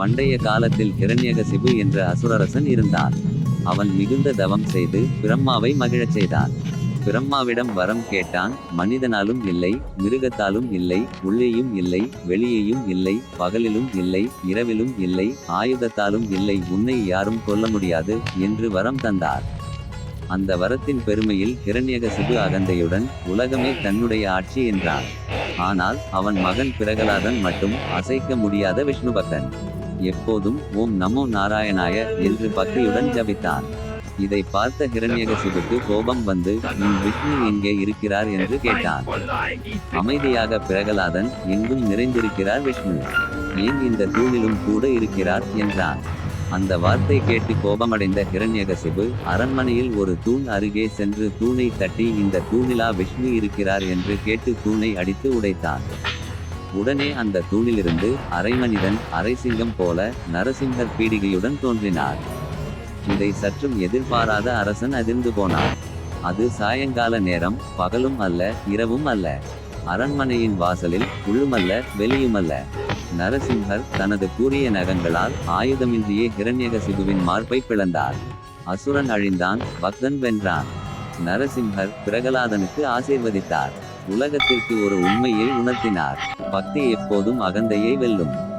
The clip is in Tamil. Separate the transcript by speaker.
Speaker 1: பண்டைய காலத்தில் ஹிரண்யகசிபு என்ற அசுரரசன் இருந்தான். அவன் மிகுந்த தவம் செய்து பிரம்மாவை மகிழச் செய்தான். பிரம்மாவிடம் வரம் கேட்டான் மனிதனாலும் இல்லை மிருகத்தாலும் இல்லை உள்ளேயும் இல்லை வெளியேயும் இல்லை பகலிலும் இல்லை இரவிலும் இல்லை ஆயுதத்தாலும் இல்லை உன்னை யாரும் கொல்ல முடியாது என்று வரம் தந்தார். அந்த வரத்தின் பெருமையில் ஹிரண்யகசிபு அகந்தையுடன் உலகமே தன்னுடைய ஆட்சி என்றான். ஆனால் அவன் மகன் பிரகலாதன் மட்டும் அசைக்க முடியாத விஷ்ணுபக்தன். எப்போதும் ஓம் நமோ நாராயணாய என்று பக்தியுடன் ஜபித்தான். இதை பார்த்த ஹிரண்யகசிபுக்கு கோபம் வந்து உன் விஷ்ணு எங்கே இருக்கிறார்? என்று கேட்டார் அமைதியாக பிரகலாதன் எங்கும் நிறைந்திருக்கிறார் விஷ்ணு. ஏன் இந்த தூணிலும் கூட இருக்கிறார்? என்றார் அந்த வார்த்தை கேட்டு கோபமடைந்த ஹிரண்யகசிபு அரண்மனையில் ஒரு தூண் அருகே சென்று தூணை தட்டி இந்த தூணிலா விஷ்ணு இருக்கிறார்? என்று கேட்டு தூணை அடித்து உடைத்தான். உடனே அந்த தூணிலிருந்து அரை மனிதன் அரை சிங்கம் போல நரசிங்கர் பீடிகையுடன் தோன்றினார். இதை சற்றும் எதிர்பாராத அரசன் அதிர்ந்து போனார் அது சாயங்கால நேரம் பகலும் அல்ல இரவும் அல்ல. அரண்மனையின் வாசலில் உள்ளுமல்ல வெளியுமல்ல. நரசிம்ஹர் தனது கூரிய நகங்களால் ஆயுதமின்றியே ஹிரண்யகசிபுவின் மார்பை பிளந்தார். அசுரன் அழிந்தான் பக்தன் வென்றான். நரசிம்ஹர் பிரகலாதனுக்கு ஆசீர்வதித்தார். உலகத்திற்கு ஒரு உண்மையை உணர்த்தினார். பக்தி எப்போதும் அகந்தையை வெல்லும்.